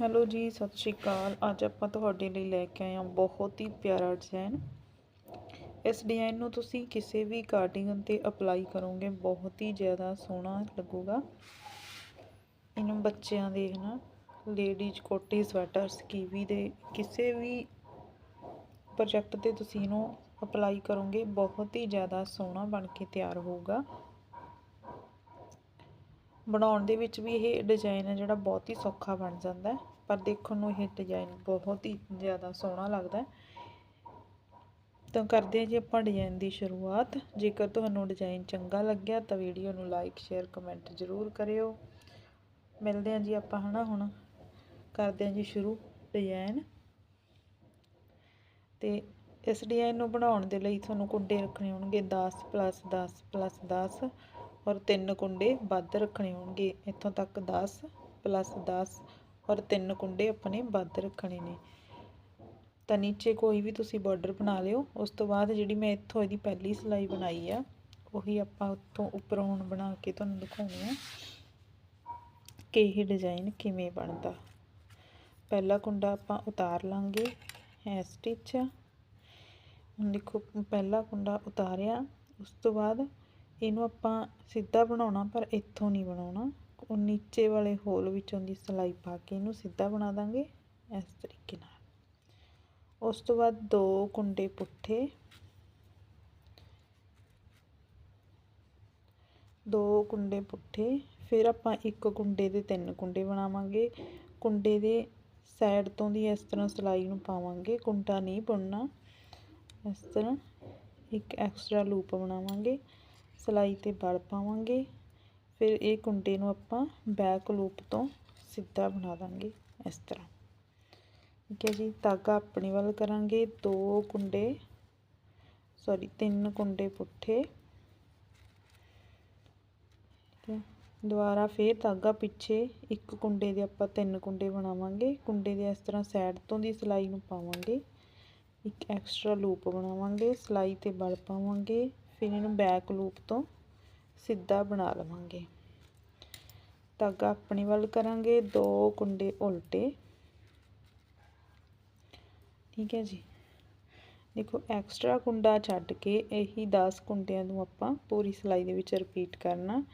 Hello ਜੀ, ਸਤਿ ਸ਼੍ਰੀ ਅਕਾਲ। ਅੱਜ ਆਪਾਂ ਤੁਹਾਡੇ ਲਈ ਲੈ ਕੇ ਆਏ ਹਾਂ ਬਹੁਤ ਹੀ ਪਿਆਰਾ ਡਿਜ਼ਾਈਨ ਇਸ ਡਿਜ਼ਾਈਨ ਨੂੰ ਤੁਸੀਂ ਕਿਸੇ ਵੀ ਕਾਰਡਿਗਨ ਤੇ ਅਪਲਾਈ ਕਰੋਗੇ, ਬਹੁਤ ਹੀ ਜ਼ਿਆਦਾ ਸੋਹਣਾ ਲੱਗੂਗਾ। ਇਹਨੂੰ ਬੱਚਿਆਂ ਦੇ, ਹਨਾ ਲੇਡੀਜ਼ ਕੋਟੀ ਸਵੈਟਰਸ ਕੀਵੀ ਦੇ ਕਿਸੇ ਵੀ ਪ੍ਰੋਜੈਕਟ ਤੇ ਤੁਸੀਂ ਇਹਨੂੰ ਅਪਲਾਈ ਕਰੋਗੇ, ਬਹੁਤ ਹੀ ਜ਼ਿਆਦਾ ਸੋਹਣਾ ਬਣ ਕੇ ਤਿਆਰ ਹੋਊਗਾ। ਬਣਾਉਣ ਦੇ ਵਿੱਚ ਵੀ ਇਹ ਡਿਜ਼ਾਈਨ ਹੈ ਜਿਹੜਾ ਬਹੁਤ ਹੀ ਸੌਖਾ ਬਣ ਜਾਂਦਾ ਪਰ ਦੇਖਣ ਨੂੰ ਇਹ ਡਿਜ਼ਾਈਨ ਬਹੁਤ ਹੀ ਜ਼ਿਆਦਾ ਸੋਹਣਾ ਲੱਗਦਾ ਤਾਂ ਕਰਦੇ ਹਾਂ ਜੀ ਆਪਾਂ ਡਿਜ਼ਾਈਨ ਦੀ ਸ਼ੁਰੂਆਤ। ਜੇਕਰ ਤੁਹਾਨੂੰ ਡਿਜ਼ਾਈਨ ਚੰਗਾ ਲੱਗਿਆ ਤਾਂ ਵੀਡੀਓ ਨੂੰ ਲਾਈਕ ਸ਼ੇਅਰ ਕਮੈਂਟ ਜ਼ਰੂਰ ਕਰਿਓ। ਮਿਲਦੇ ਹਾਂ ਜੀ ਆਪਾਂ ਹਨਾ ਹੁਣ। ਕਰਦੇ ਹਾਂ ਜੀ ਸ਼ੁਰੂ ਡਿਜ਼ਾਈਨ ਤੇ ਇਸ ਡਿਜ਼ਾਈਨ ਨੂੰ ਬਣਾਉਣ ਦੇ ਲਈ ਤੁਹਾਨੂੰ ਕੁੰਡੇ ਰੱਖਣੇ ਹੋਣਗੇ 10 ਪਲੱਸ 10 ਪਲੱਸ 10 ਔਰ ਤਿੰਨ ਕੁੰਡੇ ਵੱਧ ਰੱਖਣੇ ਹੋਣਗੇ। ਇੱਥੋਂ ਤੱਕ 10 ਪਲੱਸ 10 ਔਰ ਤਿੰਨ ਕੁੰਡੇ ਆਪਣੇ ਵੱਧ ਰੱਖਣੇ ਨੇ। ਤਾਂ ਨੀਚੇ ਕੋਈ ਵੀ ਤੁਸੀਂ ਬਾਰਡਰ ਬਣਾ ਲਿਓ। ਉਸ ਤੋਂ ਬਾਅਦ ਜਿਹੜੀ ਮੈਂ ਇੱਥੋਂ ਇਹਦੀ ਪਹਿਲੀ ਸਲਾਈ ਬਣਾਈ ਆ, ਉਹੀ ਆਪਾਂ ਉੱਥੋਂ ਉੱਪਰੋਂ ਹੁਣ ਬਣਾ ਕੇ ਤੁਹਾਨੂੰ ਦਿਖਾਉਣੀ ਆ ਕਿ ਇਹ ਡਿਜ਼ਾਈਨ ਕਿਵੇਂ ਬਣਦਾ। ਪਹਿਲਾ ਕੁੰਡਾ ਆਪਾਂ ਉਤਾਰ ਲਾਂਗੇ ਹੈ ਸਟਿਚ ਹੁਣ ਦੇਖੋ, ਪਹਿਲਾ ਕੁੰਡਾ ਉਤਾਰਿਆ, ਉਸ ਤੋਂ ਬਾਅਦ ਇਹਨੂੰ ਆਪਾਂ ਸਿੱਧਾ ਬਣਾਉਣਾ, ਪਰ ਇੱਥੋਂ ਨਹੀਂ ਬਣਾਉਣਾ। ਉਹ ਨੀਚੇ ਵਾਲੇ ਹੋਲ ਵਿੱਚੋਂ ਦੀ ਸਲਾਈ ਪਾ ਕੇ ਇਹਨੂੰ ਸਿੱਧਾ ਬਣਾ ਦਾਂਗੇ ਇਸ ਤਰੀਕੇ ਨਾਲ। ਉਸ ਤੋਂ ਬਾਅਦ ਦੋ ਕੁੰਡੇ ਪੁੱਠੇ, ਦੋ ਕੁੰਡੇ ਪੁੱਠੇ, ਫਿਰ ਆਪਾਂ ਇੱਕ ਕੁੰਡੇ ਦੇ ਤਿੰਨ ਕੁੰਡੇ ਬਣਾਵਾਂਗੇ। ਕੁੰਡੇ ਦੇ ਸਾਈਡ ਤੋਂ ਦੀ ਇਸ ਤਰ੍ਹਾਂ ਸਲਾਈ ਨੂੰ ਪਾਵਾਂਗੇ, ਕੁੰਡਾ ਨਹੀਂ ਬੁਣਨਾ। ਇਸ ਤਰ੍ਹਾਂ ਇੱਕ ਐਕਸਟਰਾ ਲੂਪ ਬਣਾਵਾਂਗੇ। ਸਲਾਈ ਤੇ ਬਲ ਪਾਵਾਂਗੇ। ਫਿਰ ਇਹ ਕੁੰਡੇ ਨੂੰ ਆਪਾਂ ਬੈਕ ਲੂਪ ਤੋਂ ਸਿੱਧਾ ਬਣਾ ਦਾਂਗੇ ਇਸ ਤਰ੍ਹਾਂ। ਠੀਕ ਹੈ ਜੀ, ਧਾਗਾ ਆਪਣੀ ਵੱਲ ਕਰਾਂਗੇ। ਦੋ ਕੁੰਡੇ ਸੌਰੀ ਤਿੰਨ ਕੁੰਡੇ ਪੁੱਠੇ। ਦੁਬਾਰਾ ਫੇਰ ਧਾਗਾ ਪਿੱਛੇ ਇੱਕ ਕੁੰਡੇ ਦੇ ਆਪਾਂ ਤਿੰਨ ਕੁੰਡੇ ਬਣਾਵਾਂਗੇ। ਕੁੰਡੇ ਦੇ ਇਸ ਤਰ੍ਹਾਂ ਸਾਈਡ ਤੋਂ ਦੀ ਸਲਾਈ ਨੂੰ ਪਾਵਾਂਗੇ। ਇੱਕ ਐਕਸਟਰਾ ਲੂਪ ਬਣਾਵਾਂਗੇ, ਸਲਾਈ ਤੇ ਬਲ ਪਾਵਾਂਗੇ। ਫਿਰ ਇਹਨੂੰ ਬੈਕ ਲੂਪ ਤੋਂ ਸਿੱਧਾ ਬਣਾ ਲਵਾਂਗੇ। ਧਾਗਾ ਆਪਣੇ ਵੱਲ ਕਰਾਂਗੇ, ਦੋ ਕੁੰਡੇ ਉਲਟੇ। ਠੀਕ ਹੈ ਜੀ। ਦੇਖੋ ਐਕਸਟਰਾ ਕੁੰਡਾ ਛੱਡ ਕੇ ਇਹੀ 10 ਕੁੰਡਿਆਂ ਨੂੰ ਆਪਾਂ ਪੂਰੀ ਸਿਲਾਈ ਦੇ ਵਿੱਚ ਰਿਪੀਟ ਕਰਨਾ।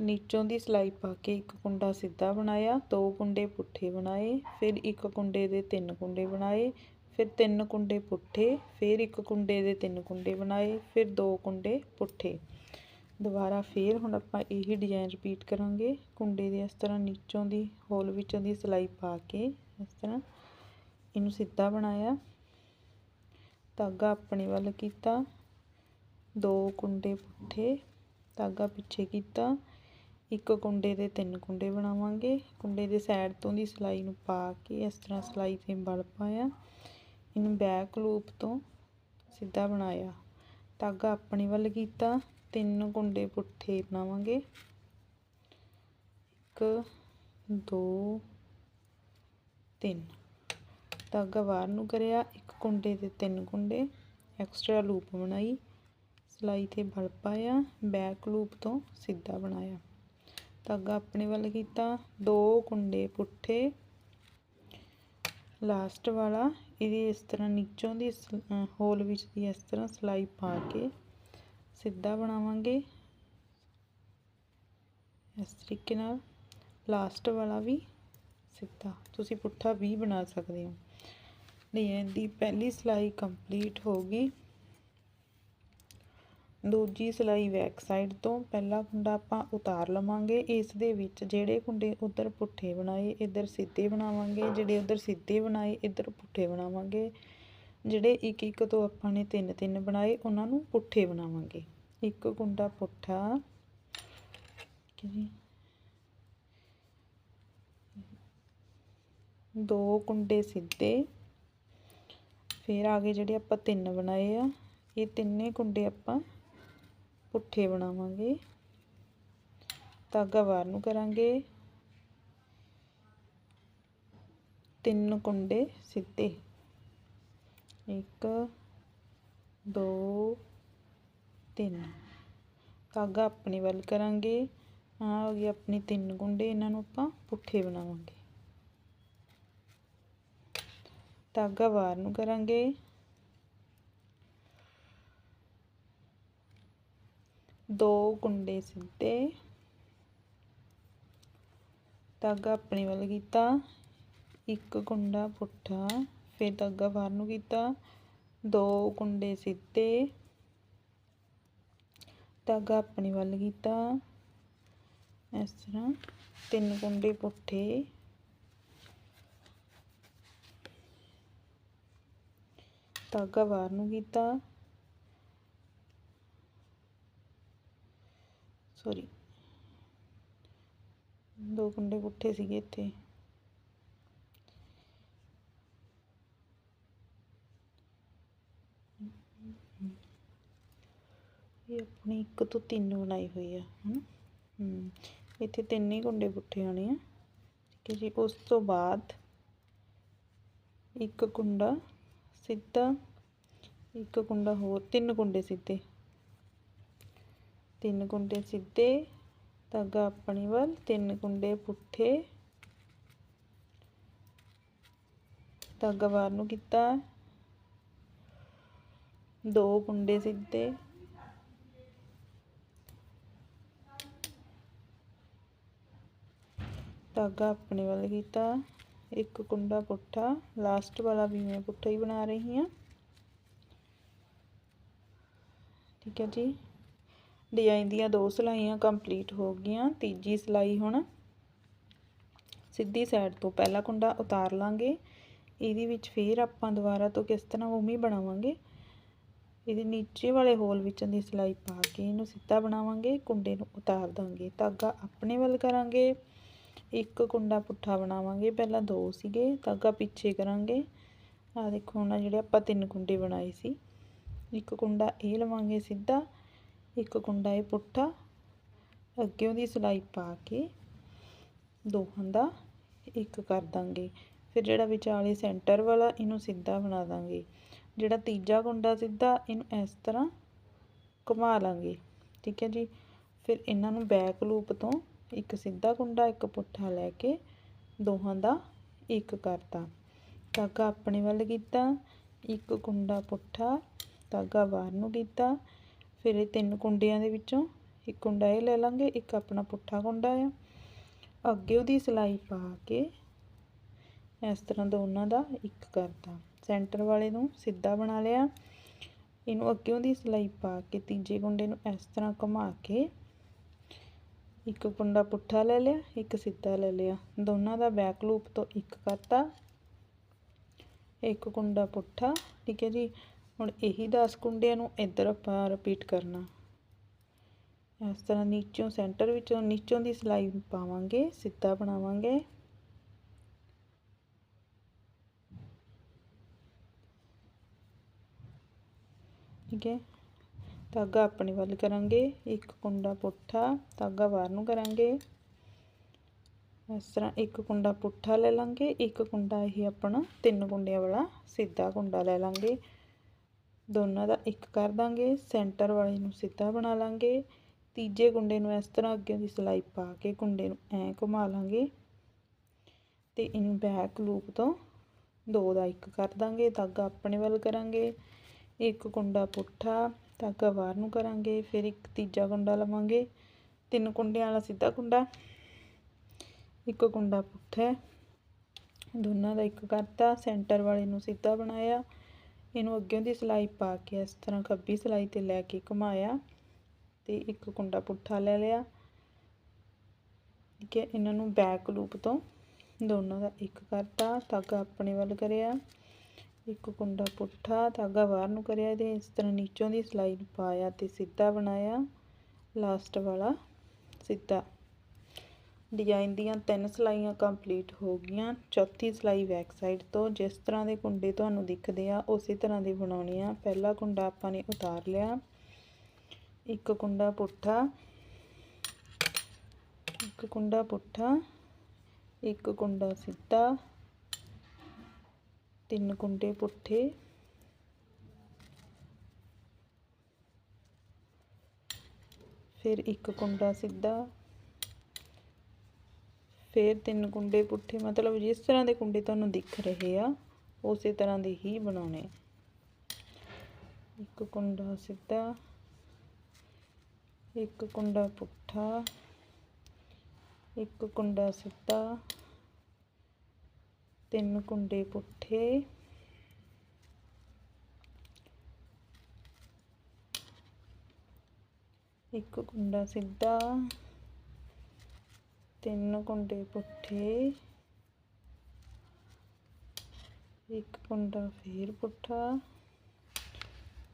ਨੀਚੋਂ ਦੀ ਸਿਲਾਈ ਪਾ ਕੇ ਇੱਕ ਕੁੰਡਾ ਸਿੱਧਾ ਬਣਾਇਆ, ਦੋ ਕੁੰਡੇ ਪੁੱਠੇ ਬਣਾਏ, ਫਿਰ ਇੱਕ ਕੁੰਡੇ ਦੇ ਤਿੰਨ ਕੁੰਡੇ ਬਣਾਏ ਫਿਰ ਤਿੰਨ ਕੁੰਡੇ ਪੁੱਠੇ, ਫਿਰ ਇੱਕ ਕੁੰਡੇ ਦੇ ਤਿੰਨ ਕੁੰਡੇ ਬਣਾਏ, ਫਿਰ ਦੋ ਕੁੰਡੇ ਪੁੱਠੇ। ਦੁਬਾਰਾ ਫੇਰ ਹੁਣ ਆਪਾਂ ਇਹੀ ਡਿਜ਼ਾਈਨ ਰਿਪੀਟ ਕਰਾਂਗੇ। ਕੁੰਡੇ ਦੇ ਇਸ ਤਰ੍ਹਾਂ ਨੀਚੋਂ ਦੀ ਹੋਲ ਵਿੱਚੋਂ ਦੀ ਸਲਾਈ ਪਾ ਕੇ ਇਸ ਤਰ੍ਹਾਂ ਇਹਨੂੰ ਸਿੱਧਾ ਬਣਾਇਆ। ਧਾਗਾ ਆਪਣੇ ਵੱਲ ਕੀਤਾ। ਦੋ ਕੁੰਡੇ ਪੁੱਠੇ, ਧਾਗਾ ਪਿੱਛੇ ਕੀਤਾ। ਇੱਕ ਕੁੰਡੇ ਦੇ ਤਿੰਨ ਕੁੰਡੇ ਬਣਾਵਾਂਗੇ। ਕੁੰਡੇ ਦੇ ਸਾਈਡ ਤੋਂ ਦੀ ਸਲਾਈ ਨੂੰ ਪਾ ਕੇ ਇਸ ਤਰ੍ਹਾਂ ਸਲਾਈ ਤੇ ਬਲ ਪਾਇਆ। ਇਹਨੂੰ ਬੈਕ ਲੂਪ ਤੋਂ ਸਿੱਧਾ ਬਣਾਇਆ। ਧਾਗਾ ਆਪਣੇ ਵੱਲ ਕੀਤਾ। ਤਿੰਨ ਕੁੰਡੇ ਪੁੱਠੇ ਬਣਾਵਾਂਗੇ। ਇੱਕ, ਦੋ, ਤਿੰਨ। ਧਾਗਾ ਬਾਹਰ ਨੂੰ ਕਰਿਆ। ਇੱਕ ਕੁੰਡੇ ਦੇ ਤਿੰਨ ਕੁੰਡੇ। ਐਕਸਟਰਾ ਲੂਪ ਬਣਾਈ। ਸਲਾਈ ਤੇ ਬਲ ਪਾਇਆ। ਬੈਕ ਲੂਪ ਤੋਂ ਸਿੱਧਾ ਬਣਾਇਆ। ਧਾਗਾ ਆਪਣੇ ਵੱਲ ਕੀਤਾ। ਦੋ ਕੁੰਡੇ ਪੁੱਠੇ। ਲਾਸਟ ਵਾਲਾ ਇਹਦੀ ਇਸ ਤਰ੍ਹਾਂ ਨੀਚੋਂ ਦੀ ਹੋਲ ਵਿੱਚ ਦੀ ਇਸ ਤਰ੍ਹਾਂ ਸਲਾਈ ਪਾ ਕੇ ਸਿੱਧਾ ਬਣਾਵਾਂਗੇ। ਇਸ ਤਰੀਕੇ ਨਾਲ ਲਾਸਟ ਵਾਲਾ ਵੀ ਸਿੱਧਾ, ਤੁਸੀਂ ਪੁੱਠਾ ਵੀ ਬਣਾ ਸਕਦੇ ਹੋ। ਡਿਜ਼ਾਈਨ ਦੀ ਪਹਿਲੀ ਸਲਾਈ ਕੰਪਲੀਟ ਹੋ ਗਈ। ਦੂਜੀ ਸਿਲਾਈ ਬੈਕ ਸਾਈਡ ਤੋਂ ਪਹਿਲਾ ਕੁੰਡਾ ਆਪਾਂ ਉਤਾਰ ਲਵਾਂਗੇ। ਇਸ ਦੇ ਵਿੱਚ ਜਿਹੜੇ ਕੁੰਡੇ ਉਧਰ ਪੁੱਠੇ ਬਣਾਏ, ਇੱਧਰ ਸਿੱਧੇ ਬਣਾਵਾਂਗੇ। ਜਿਹੜੇ ਉਧਰ ਸਿੱਧੇ ਬਣਾਏ, ਇੱਧਰ ਪੁੱਠੇ ਬਣਾਵਾਂਗੇ। ਜਿਹੜੇ ਇੱਕ ਇੱਕ ਤੋਂ ਆਪਾਂ ਨੇ ਤਿੰਨ ਤਿੰਨ ਬਣਾਏ, ਉਹਨਾਂ ਨੂੰ ਪੁੱਠੇ ਬਣਾਵਾਂਗੇ। ਇੱਕ ਕੁੰਡਾ ਪੁੱਠਾ ਜੀ ਦੋ ਕੁੰਡੇ ਸਿੱਧੇ। ਫਿਰ ਆ ਗਏ ਜਿਹੜੇ ਆਪਾਂ ਤਿੰਨ ਬਣਾਏ ਆ, ਇਹ ਤਿੰਨੇ ਕੁੰਡੇ ਆਪਾਂ ਪੁੱਠੇ ਬਣਾਵਾਂਗੇ। ਧਾਗਾ ਬਾਹਰ ਨੂੰ ਕਰਾਂਗੇ। ਤਿੰਨ ਕੁੰਡੇ ਸਿੱਧੇ। ਇੱਕ, ਦੋ, ਤਿੰਨ। ਧਾਗਾ ਆਪਣੀ ਵੱਲ ਕਰਾਂਗੇ। ਆ ਹੋ ਗਈ ਆਪਣੀ ਤਿੰਨ ਕੁੰਡੇ, ਇਹਨਾਂ ਨੂੰ ਆਪਾਂ ਪੁੱਠੇ ਬਣਾਵਾਂਗੇ। ਧਾਗਾ ਬਾਹਰ ਨੂੰ ਕਰਾਂਗੇ। ਦੋ ਕੁੰਡੇ ਸਿੱਧੇ। ਧਾਗਾ ਆਪਣੇ ਵੱਲ ਕੀਤਾ। ਇੱਕ ਕੁੰਡਾ ਪੁੱਠਾ, ਫਿਰ ਧਾਗਾ ਬਾਹਰ ਨੂੰ ਕੀਤਾ। ਦੋ ਕੁੰਡੇ ਸਿੱਧੇ। ਧਾਗਾ ਆਪਣੇ ਵੱਲ ਕੀਤਾ। ਇਸ ਤਰ੍ਹਾਂ ਤਿੰਨ ਕੁੰਡੇ ਪੁੱਠੇ। ਧਾਗਾ ਬਾਹਰ ਨੂੰ ਕੀਤਾ। ਸੌਰੀ ਦੋ ਕੁੰਡੇ ਪੁੱਠੇ ਸੀਗੇ ਇੱਥੇ। ਇਹ ਆਪਣੀ ਇੱਕ ਤੋਂ ਤਿੰਨ ਬਣਾਈ ਹੋਈ ਆ, ਹਨਾ? ਹੂੰ। ਇੱਥੇ ਤਿੰਨ ਹੀ ਕੁੰਡੇ ਪੁੱਠੇ ਆਉਣੇ ਆ। ਠੀਕ ਹੈ ਜੀ, ਉਸ ਤੋਂ ਬਾਅਦ ਇੱਕ ਕੁੰਡਾ ਸਿੱਧਾ, ਇੱਕ ਕੁੰਡਾ ਹੋਰ, ਤਿੰਨ ਕੁੰਡੇ ਸਿੱਧੇ। ਤਿੰਨ ਕੁੰਡੇ ਸਿੱਧੇ, ਧਾਗਾ ਆਪਣੀ ਵੱਲ, ਤਿੰਨ ਕੁੰਡੇ ਪੁੱਠੇ। ਧਾਗਾ ਬਾਹਰ ਨੂੰ ਕੀਤਾ। ਦੋ ਕੁੰਡੇ ਸਿੱਧੇ। ਧਾਗਾ ਆਪਣੇ ਵੱਲ ਕੀਤਾ। ਇੱਕ ਕੁੰਡਾ ਪੁੱਠਾ। ਲਾਸਟ ਵਾਲਾ ਵੀ ਮੈਂ ਪੁੱਠਾ ਹੀ ਬਣਾ ਰਹੀ ਹਾਂ। ਠੀਕ ਹੈ ਜੀ। ਡਿਜ਼ਾਈਨ ਦੀਆਂ ਦੋ ਸਿਲਾਈਆਂ ਕੰਪਲੀਟ ਹੋ ਗਈਆਂ, ਤੀਜੀ ਸਿਲਾਈ ਹੁਣ ਸਿੱਧੀ ਸਾਈਡ ਤੋਂ ਪਹਿਲਾ ਕੁੰਡਾ ਉਤਾਰ ਲਾਂਗੇ। ਇਹਦੇ ਵਿੱਚ ਫੇਰ ਆਪਾਂ ਦੁਬਾਰਾ ਤੋਂ ਕਿਸ ਤਰ੍ਹਾਂ ਉਵੇਂ ਬਣਾਵਾਂਗੇ। ਇਹਦੇ ਨੀਚੇ ਵਾਲੇ ਹੋਲ ਵਿੱਚੋਂ ਦੀ ਸਿਲਾਈ ਪਾ ਕੇ ਇਹਨੂੰ ਸਿੱਧਾ ਬਣਾਵਾਂਗੇ, ਕੁੰਡੇ ਨੂੰ ਉਤਾਰ ਦਾਂਗੇ। ਧਾਗਾ ਆਪਣੇ ਵੱਲ ਕਰਾਂਗੇ। ਇੱਕ ਕੁੰਡਾ ਪੁੱਠਾ ਬਣਾਵਾਂਗੇ, ਪਹਿਲਾਂ ਦੋ ਸੀਗੇ, ਧਾਗਾ ਪਿੱਛੇ ਕਰਾਂਗੇ। ਆ ਦੇਖੋ, ਹੁਣ ਜਿਹੜੇ ਆਪਾਂ ਤਿੰਨ ਕੁੰਡੇ ਬਣਾਏ ਸੀ। ਇੱਕ ਕੁੰਡਾ ਇਹ ਲਵਾਂਗੇ ਸਿੱਧਾ ਇੱਕ ਕੁੰਡਾ ਇਹ ਪੁੱਠਾ ਅੱਗੇ ਉਹਦੀ ਸਿਲਾਈ ਪਾ ਕੇ ਦੋਹਾਂ ਦਾ ਇੱਕ ਕਰ ਦਾਂਗੇ। ਫਿਰ ਜਿਹੜਾ ਵਿਚਾਲੇ ਸੈਂਟਰ ਵਾਲਾ, ਇਹਨੂੰ ਸਿੱਧਾ ਬਣਾ ਦਾਂਗੇ। ਜਿਹੜਾ ਤੀਜਾ ਕੁੰਡਾ ਸਿੱਧਾ, ਇਹਨੂੰ ਇਸ ਤਰ੍ਹਾਂ ਘੁਮਾ ਲਾਂਗੇ। ਠੀਕ ਹੈ ਜੀ? ਫਿਰ ਇਹਨਾਂ ਨੂੰ ਬੈਕ ਲੂਪ ਤੋਂ ਇੱਕ ਸਿੱਧਾ ਕੁੰਡਾ ਇੱਕ ਪੁੱਠਾ ਲੈ ਕੇ ਦੋਹਾਂ ਦਾ ਇੱਕ ਕਰਤਾ। ਧਾਗਾ ਆਪਣੇ ਵੱਲ ਕੀਤਾ, ਇੱਕ ਕੁੰਡਾ ਪੁੱਠਾ, ਧਾਗਾ ਬਾਹਰ ਨੂੰ ਕੀਤਾ। ਫਿਰ ਇਹ ਤਿੰਨ ਕੁੰਡਿਆਂ ਦੇ ਵਿੱਚੋਂ ਇੱਕ ਕੁੰਡਾ ਇਹ ਲੈ ਲਾਂਗੇ, ਇੱਕ ਆਪਣਾ ਪੁੱਠਾ ਕੁੰਡਾ ਆ। ਅੱਗੇ ਉਹਦੀ ਸਲਾਈ ਪਾ ਕੇ ਇਸ ਤਰ੍ਹਾਂ ਦੋਨਾਂ ਦਾ ਇੱਕ ਕਰਤਾ। ਸੈਂਟਰ ਵਾਲੇ ਨੂੰ ਸਿੱਧਾ ਬਣਾ ਲਿਆ। ਇਹਨੂੰ ਅੱਗੇ ਉਹਦੀ ਸਿਲਾਈ ਪਾ ਕੇ ਤੀਜੇ ਕੁੰਡੇ ਨੂੰ ਇਸ ਤਰ੍ਹਾਂ ਘੁਮਾ ਕੇ ਇੱਕ ਕੁੰਡਾ ਪੁੱਠਾ ਲੈ ਲਿਆ, ਇੱਕ ਸਿੱਧਾ ਲੈ ਲਿਆ। ਦੋਨਾਂ ਦਾ ਬੈਕ ਲੂਪ ਤੋਂ ਇੱਕ ਕਰਤਾ। ਇੱਕ ਕੁੰਡਾ ਪੁੱਠਾ, ਠੀਕ ਹੈ ਜੀ। ਹੁਣ ਇਹੀ 10 ਕੁੰਡਿਆਂ ਨੂੰ ਇੱਧਰ ਆਪਾਂ ਰਿਪੀਟ ਕਰਨਾ। ਇਸ ਤਰ੍ਹਾਂ ਨੀਚੋਂ ਸੈਂਟਰ ਵਿੱਚੋਂ, ਨੀਚੋਂ ਦੀ ਸਿਲਾਈ ਪਾਵਾਂਗੇ, ਸਿੱਧਾ ਬਣਾਵਾਂਗੇ। ਠੀਕ ਹੈ? ਧਾਗਾ ਆਪਣੇ ਵੱਲ ਕਰਾਂਗੇ, ਇੱਕ ਕੁੰਡਾ ਪੁੱਠਾ, ਧਾਗਾ ਬਾਹਰ ਨੂੰ ਕਰਾਂਗੇ। ਇਸ ਤਰ੍ਹਾਂ ਇੱਕ ਕੁੰਡਾ ਪੁੱਠਾ ਲੈ ਲਾਂਗੇ, ਇੱਕ ਕੁੰਡਾ ਇਹ ਆਪਣਾ ਤਿੰਨ ਕੁੰਡਿਆਂ ਵਾਲਾ ਸਿੱਧਾ ਕੁੰਡਾ ਲੈ ਲਾਂਗੇ। ਦੋਨਾਂ ਦਾ ਇੱਕ ਕਰ ਦਾਂਗੇ, ਸੈਂਟਰ ਵਾਲੇ ਨੂੰ ਸਿੱਧਾ ਬਣਾ ਲਾਂਗੇ, ਤੀਜੇ ਕੁੰਡੇ ਨੂੰ ਇਸ ਤਰ੍ਹਾਂ ਅੱਗੇ ਦੀ ਸਿਲਾਈ ਪਾ ਕੇ ਕੁੰਡੇ ਨੂੰ ਐ ਘੁਮਾ ਲਾਂਗੇ ਤੇ ਇਹਨੂੰ ਬੈਕ ਲੂਪ ਤੋਂ ਦੋ ਦਾ ਇੱਕ ਕਰ ਦਾਂਗੇ, ਧਾਗਾ ਆਪਣੇ ਵੱਲ ਕਰਾਂਗੇ, ਇੱਕ ਕੁੰਡਾ ਪੁੱਠਾ, ਧਾਗਾ ਬਾਹਰ ਨੂੰ ਕਰਾਂਗੇ, ਫਿਰ ਇੱਕ ਤੀਜਾ ਕੁੰਡਾ ਲਵਾਂਗੇ, ਤਿੰਨ ਕੁੰਡਿਆਂ ਵਾਲਾ ਸਿੱਧਾ ਕੁੰਡਾ ਇੱਕ ਕੁੰਡਾ ਪੁੱਠਾ ਦੋਨਾਂ ਦਾ ਇੱਕ ਕਰਤਾ, ਸੈਂਟਰ ਵਾਲੇ ਨੂੰ ਸਿੱਧਾ ਬਣਾਇਆ ਇਹਨੂੰ ਅੱਗੇ ਦੀ ਸਲਾਈ ਪਾ ਕੇ ਇਸ ਤਰ੍ਹਾਂ ਖੱਬੀ ਸਲਾਈ ਤੇ ਲੈ ਕੇ ਘੁਮਾਇਆ ਤੇ ਇੱਕ ਕੁੰਡਾ ਪੁੱਠਾ ਲੈ ਲਿਆ। ਠੀਕ ਹੈ, ਇਹਨਾਂ ਨੂੰ ਬੈਕ ਲੂਪ ਤੋਂ ਦੋਨਾਂ ਦਾ ਇੱਕ ਕਰਤਾ, ਧਾਗਾ ਆਪਣੇ ਵੱਲ ਕਰਿਆ, ਇੱਕ ਕੁੰਡਾ ਪੁੱਠਾ, ਧਾਗਾ ਬਾਹਰ ਨੂੰ ਕਰਿਆ ਇਹਦੇ ਇਸ ਤਰ੍ਹਾਂ ਨੀਚੋਂ ਦੀ ਸਲਾਈ ਨੂੰ ਪਾਇਆ ਤੇ ਸਿੱਧਾ ਬਣਾਇਆ ਲਾਸਟ ਵਾਲਾ ਸਿੱਧਾ। ਡਿਜ਼ਾਈਨ ਦੀਆਂ ਤਿੰਨ ਸਲਾਈਆਂ ਕੰਪਲੀਟ ਹੋ ਗਈਆਂ। ਚੌਥੀ ਸਲਾਈ ਬੈਕ ਸਾਈਡ ਤੋਂ ਜਿਸ ਤਰ੍ਹਾਂ ਦੇ ਕੁੰਡੇ ਤੁਹਾਨੂੰ ਦਿਖਦੇ ਆ, ਉਸੇ ਤਰ੍ਹਾਂ ਦੇ ਬਣਾਉਣੇ ਆ। ਪਹਿਲਾ ਕੁੰਡਾ ਆਪਾਂ ਨੇ ਉਤਾਰ ਲਿਆ। ਇੱਕ ਕੁੰਡਾ ਪੁੱਠਾ, ਇੱਕ ਕੁੰਡਾ ਪੁੱਠਾ, ਇੱਕ ਕੁੰਡਾ ਸਿੱਧਾ, ਤਿੰਨ ਕੁੰਡੇ ਪੁੱਠੇ, ਫਿਰ ਇੱਕ ਕੁੰਡਾ ਸਿੱਧਾ ਫਿਰ ਤਿੰਨ ਕੁੰਡੇ ਪੁੱਠੇ, ਮਤਲਬ ਜਿਸ ਤਰ੍ਹਾਂ ਦੇ ਕੁੰਡੇ ਤੁਹਾਨੂੰ ਦਿਖ ਰਹੇ ਆ, ਉਸੇ ਤਰ੍ਹਾਂ ਦੇ ਹੀ ਬਣਾਉਣੇ। ਇੱਕ ਕੁੰਡਾ ਸਿੱਧਾ, ਇੱਕ ਕੁੰਡਾ ਪੁੱਠਾ, ਇੱਕ ਕੁੰਡਾ ਸਿੱਧਾ, ਤਿੰਨ ਕੁੰਡੇ ਪੁੱਠੇ, ਇੱਕ ਕੁੰਡਾ ਸਿੱਧਾ ਤਿੰਨ ਕੁੰਡੇ ਪੁੱਠੇ। ਇੱਕ ਕੁੰਡਾ ਫੇਰ ਪੁੱਠਾ।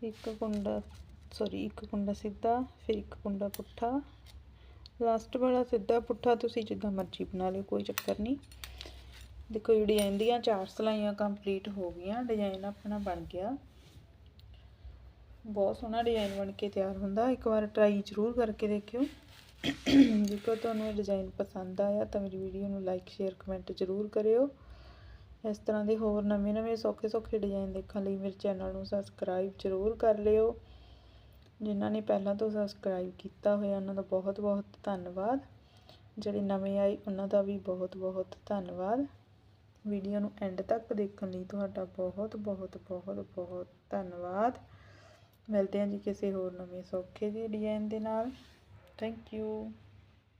ਇੱਕ ਕੁੰਡਾ ਸੌਰੀ ਇੱਕ ਕੁੰਡਾ ਸਿੱਧਾ, ਫਿਰ ਇੱਕ ਕੁੰਡਾ ਪੁੱਠਾ। ਲਾਸਟ ਵਾਲਾ ਸਿੱਧਾ ਪੁੱਠਾ ਤੁਸੀਂ ਜਿੱਦਾਂ ਮਰਜ਼ੀ ਬਣਾ ਲਿਓ, ਕੋਈ ਚੱਕਰ ਨਹੀਂ। ਦੇਖੋ ਜੀ ਡਿਜ਼ਾਈਨ ਦੀਆਂ ਚਾਰ ਸਲਾਈਆਂ ਕੰਪਲੀਟ ਹੋ ਗਈਆਂ ਡਿਜ਼ਾਈਨ ਆਪਣਾ ਬਣ ਗਿਆ। ਬਹੁਤ ਸੋਹਣਾ ਡਿਜ਼ਾਈਨ ਬਣ ਕੇ ਤਿਆਰ ਹੁੰਦਾ, ਇੱਕ ਵਾਰ ਟਰਾਈ ਜ਼ਰੂਰ ਕਰਕੇ ਦੇਖਿਓ। ਜੇਕਰ ਤੁਹਾਨੂੰ ਇਹ ਡਿਜ਼ਾਈਨ ਪਸੰਦ ਆਇਆ ਤਾਂ ਮੇਰੀ ਵੀਡੀਓ ਨੂੰ ਲਾਈਕ ਸ਼ੇਅਰ ਕਮੈਂਟ ਜ਼ਰੂਰ ਕਰਿਓ। ਇਸ ਤਰ੍ਹਾਂ ਦੇ ਹੋਰ ਨਵੇਂ ਨਵੇਂ ਸੌਖੇ ਸੌਖੇ ਡਿਜ਼ਾਈਨ ਦੇਖਣ ਲਈ ਮੇਰੇ ਚੈਨਲ ਨੂੰ ਸਬਸਕ੍ਰਾਈਬ ਜ਼ਰੂਰ ਕਰ ਲਿਓ। ਜਿਨ੍ਹਾਂ ਨੇ ਪਹਿਲਾਂ ਤੋਂ ਸਬਸਕ੍ਰਾਈਬ ਕੀਤਾ ਹੋਇਆ, ਉਹਨਾਂ ਦਾ ਬਹੁਤ ਬਹੁਤ ਧੰਨਵਾਦ। ਜਿਹੜੇ ਨਵੇਂ ਆਏ, ਉਹਨਾਂ ਦਾ ਵੀ ਬਹੁਤ ਬਹੁਤ ਧੰਨਵਾਦ। ਵੀਡੀਓ ਨੂੰ ਐਂਡ ਤੱਕ ਦੇਖਣ ਲਈ ਤੁਹਾਡਾ ਬਹੁਤ ਬਹੁਤ ਬਹੁਤ ਬਹੁਤ ਧੰਨਵਾਦ। ਮਿਲਦੇ ਹਾਂ ਜੀ ਕਿਸੇ ਹੋਰ ਨਵੇਂ ਸੌਖੇ ਜਿਹੇ ਡਿਜ਼ਾਈਨ ਦੇ ਨਾਲ। Thank you.